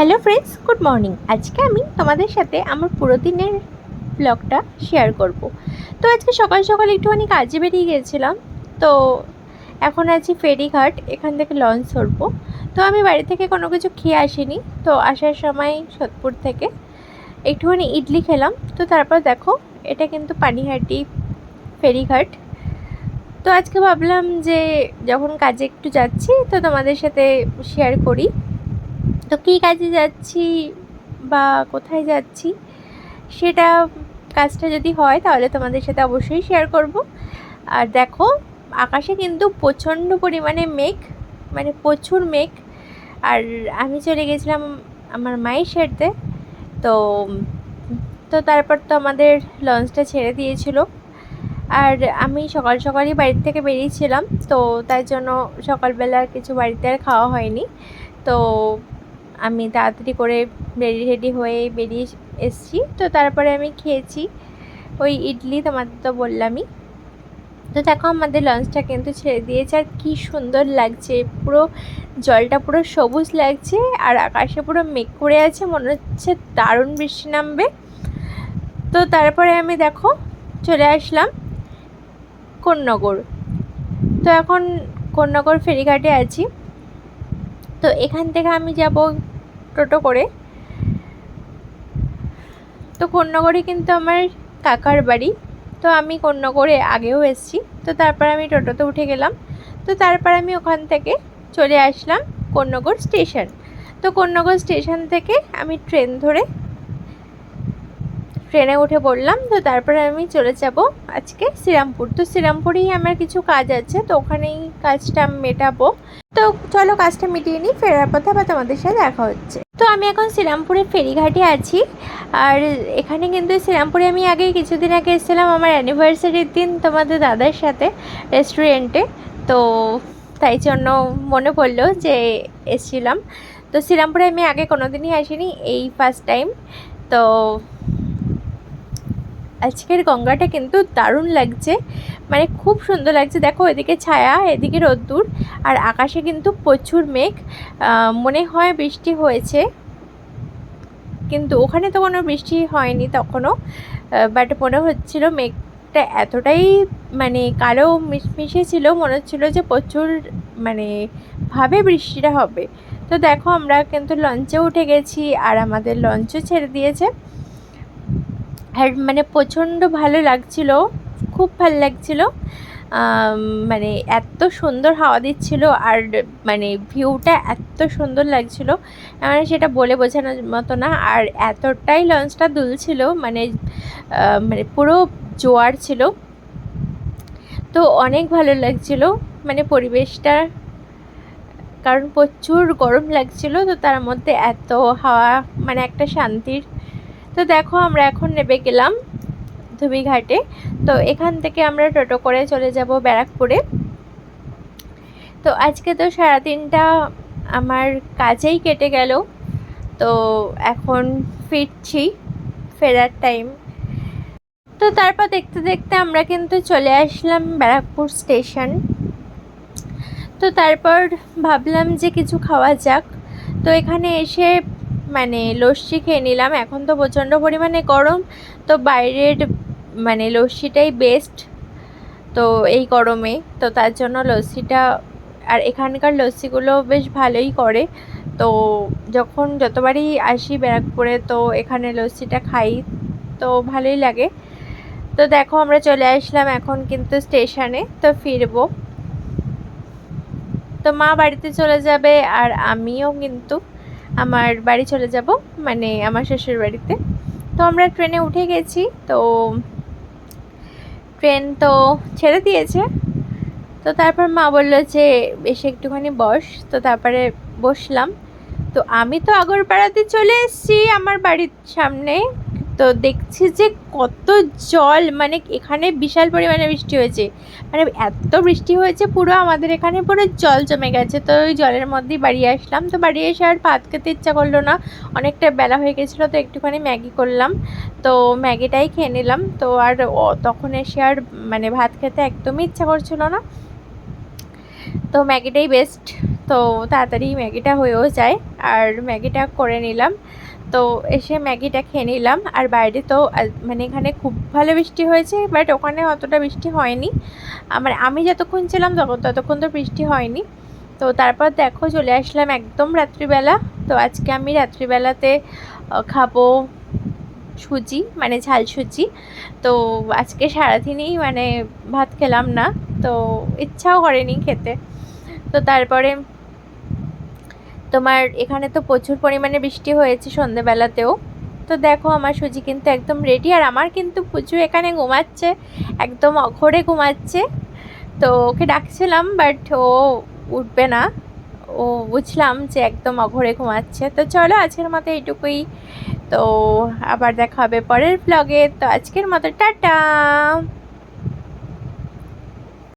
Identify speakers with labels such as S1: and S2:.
S1: Hello friends, good morning. আজকে আমি তোমাদের সাথে আমার পুরো দিনের ব্লগটা শেয়ার করব। তো আজকে সকাল সকাল একটুখানি কাজে বেরিয়ে গেছিলাম তো এখন আছি ফেরিঘাট, এখান থেকে লঞ্চ ধরবো। তো আমি বাড়ি থেকে কোনো কিছু খেয়ে আসিনি। তো আসার সময় সোদপুর থেকে একটুখানি ইডলি খেলাম। তো তারপর দেখো, এটা কিন্তু পানিহাটি ফেরিঘাট। তো আজকে ভাবলাম যে যখন কাজে একটু যাচ্ছি, তো তোমাদের সাথে শেয়ার করি। তো কী কাজে যাচ্ছি বা কোথায় যাচ্ছি সেটা কাজটা যদি হয় তাহলে তোমাদের সাথে অবশ্যই শেয়ার করব। আর দেখো, আকাশে কিন্তু প্রচণ্ড পরিমাণে মেঘ মানে প্রচুর মেঘ। আর আমি চলে গেছিলাম আমার মায়ের সাথে, তো তো তারপর তো আমাদের লঞ্চটা ছেড়ে দিয়েছিল। আর আমি সকাল সকালই বাড়ির থেকে বেরিয়েছিলাম, তো তাই জন্য সকালবেলা কিছু বাড়িতে আর খাওয়া হয়নি। তো আমি তাড়াতাড়ি করে রেডি রেডি হয়ে বেরিয়ে এসেছি। তো তারপরে আমি খেয়েছি ওই ইডলি, তোমাদের তো বললামই। তো দেখো আমাদের লঞ্চটা কিন্তু ছেড়ে দিয়েছে আর কী সুন্দর লাগছে। পুরো জলটা পুরো সবুজ লাগছে আর আকাশে পুরো মেঘ করে আছে, মনে হচ্ছে দারুণ বৃষ্টি নামবে। তো তারপরে আমি দেখো চলে আসলাম কোন্নগর। তো এখন কোন্নগর ফেরিঘাটে আছি। তো এখান থেকে আমি যাব টোটো করে। তো কন্যাগড়ে কিন্তু আমার কাকার বাড়ি। তো আমি কন্যাগড়ে আগেও এসেছি। তো তারপর আমি টোটোতে উঠে গেলাম। তো তারপর আমি ওখান থেকে চলে আসলাম কন্যাগড় স্টেশন। তো কন্যাগড় স্টেশন থেকে আমি ট্রেন ধরে ট্রেনে উঠে পড়লাম, তো তারপরে আমি চলে যাব আজকে শ্রীরামপুর। তো শ্রীরামপুরেই আমার কিছু কাজ আছে, তো ওখানেই কাজটা মেটাবো। তো চলো কাজটা মিটিয়ে নিই, ফেরার পথে আবার তোমাদের সাথে দেখা হচ্ছে। তো আমি এখন শ্রীরামপুরের ফেরিঘাটে আছি, আর এখানে কিন্তু শ্রীরামপুরে আমি আগে কিছুদিন আগে এসেছিলাম আমার অ্যানিভার্সারির দিন তোমাদের দাদার সাথে রেস্টুরেন্টে তো তাই জন্য মনে পড়ল যে এসেছিলাম। তো শ্রীরামপুরে আমি আগে কোনো দিনই আসিনি, এই ফার্স্ট টাইম তো আজকের গঙ্গাটা কিন্তু দারুণ লাগছে। মানে খুব সুন্দর লাগছে। দেখো, এদিকে ছায়া, এদিকে রোদ্দুর, আর আকাশে কিন্তু প্রচুর মেঘ। মনে হয় বৃষ্টি হয়েছে। কিন্তু ওখানে তো কোনো বৃষ্টি হয়নি তখনও। বাট মনে হচ্ছিল মেঘটা এতটাই মানে কালো মিশমিশে ছিল, মনে হচ্ছিল যে প্রচুর মানে ভাবে বৃষ্টিটা হবে। তো দেখো, আমরা কিন্তু লঞ্চে উঠে গেছি, আর আমাদের লঞ্চও ছেড়ে দিয়েছে। আর মানে প্রচণ্ড ভালো লাগছিল, খুব ভালো লাগছিল। মানে এত সুন্দর হাওয়া দিচ্ছিল আর মানে ভিউটা এত সুন্দর লাগছিল। মানে সেটা বলে বোঝানোর মতো না, আর এতটাই লঞ্চটা দুলছিল মানে মানে পুরো জোয়ার ছিল। তো অনেক ভালো লাগছিল মানে পরিবেশটা, কারণ প্রচুর গরম লাগছিল, তো তার মধ্যে এত হাওয়া মানে একটা শান্তির তো দেখো আমরা এখন নেবে গেলাম ধুবিঘাটে। তো এখান থেকে আমরা টোটো করে চলে যাব ব্যারাকপুরে। তো আজকে তো সারাদিনটা আমার কাজেই কেটে গেল। তো এখন ফিরছি ফেরার টাইম তো তারপর দেখতে দেখতে আমরা কিন্তু চলে আসলাম ব্যারাকপুর স্টেশন। তো তারপর ভাবলাম যে কিছু খাওয়া যাক। তো এখানে এসে মানে লস্যি খেয়ে নিলাম। এখন তো প্রচণ্ড পরিমাণে গরম, তো বাইরের মানে লস্যিটাই বেস্ট তো এই গরমে। তো তার জন্য লস্যিটা, আর এখানকার লস্যিগুলো বেশ ভালোই করে। তো যখন যতবারই আসি ব্যারাকপুরে, তো এখানে লস্যিটা খাই, তো ভালোই লাগে। তো দেখো আমরা চলে আসলাম এখন কিন্তু স্টেশনে, তো ফিরবো। তো মা বাড়িতে চলে যাবে আর আমিও কিন্তু আমার বাড়ি চলে যাব মানে আমার শ্বশুর বাড়িতে। তো আমরা ট্রেনে উঠে গেছি, তো ট্রেন তো ছেড়ে দিয়েছে। তো তারপর মা বলল যে, এসে একটুখানি বস। তো তারপরে বসলাম। তো আমি তো আগরপাড়াতে চলে এসেছি আমার বাড়ির সামনে। তো দেখছি যে কত জল মানে এখানে বিশাল পরিমাণে বৃষ্টি হয়েছে। মানে এত বৃষ্টি হয়েছে পুরো আমাদের এখানে, পুরো জল জমে গেছে। তো ওই জলের মধ্যেই বাড়ি আসলাম। তো বাড়ি এসে আর ভাত খেতে ইচ্ছা করল না। অনেকটা বেলা হয়ে গেছিল, তো একটুখানি ম্যাগি করলাম। তো ম্যাগিটাই খেয়ে নিলাম। তো আর তখন এসে আর মানে ভাত খেতে একদমই ইচ্ছা করছিল না। তো ম্যাগিটাই বেস্ট তো তাড়াতাড়ি ম্যাগিটা হয়েও যায়। আর ম্যাগিটা করে নিলাম। তো এসে ম্যাগিটা খেয়ে নিলাম। আর বাইরে তো মানে এখানে খুব ভালো বৃষ্টি হয়েছে, বাট ওখানে অতটা বৃষ্টি হয়নি। আমার, আমি যতক্ষণ ছিলাম তখন, ততক্ষণ তো বৃষ্টি হয়নি। তো তারপর দেখো চলে আসলাম একদম রাত্রিবেলা। তো আজকে আমি রাত্রিবেলাতে খাব সুজি মানে ঝাল সুজি। তো আজকে সারাদিনই মানে ভাত খেলাম না। তো ইচ্ছাও করেনি খেতে। তো তারপরে তোমার এখানে তো প্রচুর পরিমাণে বৃষ্টি হয়েছে সন্ধেবেলাতেও। তো দেখো আমার সুজি কিন্তু একদম রেডি আর আমার কিন্তু পুজো এখানে ঘুমাচ্ছে, একদম অঘরে ঘুমাচ্ছে। তো ওকে ডাকছিলাম বাট ও উঠবে না। ও বুঝলাম যে একদম অঘরে ঘুমাচ্ছে। তো চলো আজকের মতো এইটুকুই। তো আবার দেখা হবে পরের ব্লগে তো আজকের মতো টাটা!